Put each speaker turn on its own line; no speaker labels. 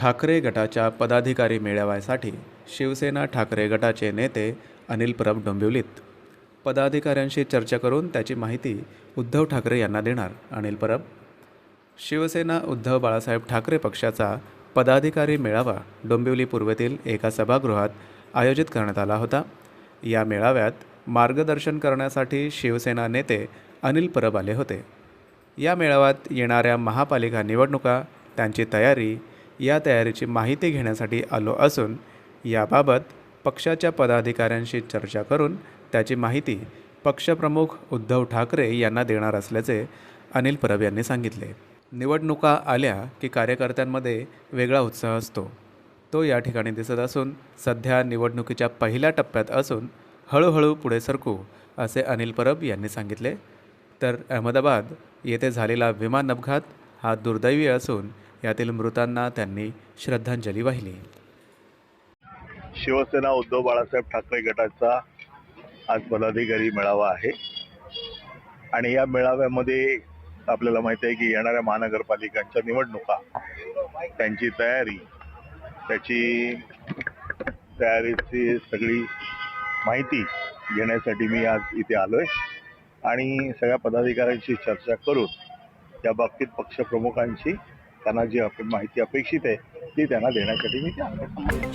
ठाकरे गटाच्या पदाधिकारी मेळाव्यासाठी शिवसेना ठाकरे गटाचे नेते अनिल परब डोंबिवलीत. पदाधिकाऱ्यांशी चर्चा करून त्याची माहिती उद्धव ठाकरे यांना देणार अनिल परब. शिवसेना उद्धव बाळासाहेब ठाकरे पक्षाचा पदाधिकारी मेळावा डोंबिवली पूर्वेतील एका सभागृहात आयोजित करण्यात आला होता. या मेळाव्यात मार्गदर्शन करण्यासाठी शिवसेना नेते अनिल परब आले होते. या मेळाव्यात येणाऱ्या महापालिका निवडणुका त्यांची तयारी या तयारीची माहिती घेण्यासाठी आलो असून याबाबत पक्षाच्या पदाधिकाऱ्यांशी चर्चा करून त्याची माहिती पक्षप्रमुख उद्धव ठाकरे यांना देणार असल्याचे अनिल परब यांनी सांगितले. निवडणुका आल्या की कार्यकर्त्यांमध्ये वेगळा उत्साह असतो. तो या ठिकाणी दिसत असून सध्या निवडणुकीच्या पहिल्या टप्प्यात असून हळूहळू पुढे सरकू असे अनिल परब यांनी सांगितले. तर अहमदाबाद येथे झालेला विमान अपघात हा दुर्दैवी असून यातील मृतांना त्यांनी श्रद्धांजली वाहिली.
शिवसेना उद्धव बाळासाहेब ठाकरे गटाचा आज पदाधिकारी मेळावा आहे. आणि या मेळाव्यामध्ये आपल्याला माहिती आहे की येणाऱ्या महानगरपालिकांच्या निवडणुका त्यांची तयारी त्याची तयारीची सगळी माहिती घेण्यासाठी मी आज इथे आलोय. आणि सगळ्या पदाधिकाऱ्यांशी चर्चा करून या बाबतीत पक्षप्रमुखांची त्यांना जी माहिती अपेक्षित आहे ती त्यांना देण्यासाठी मी इथे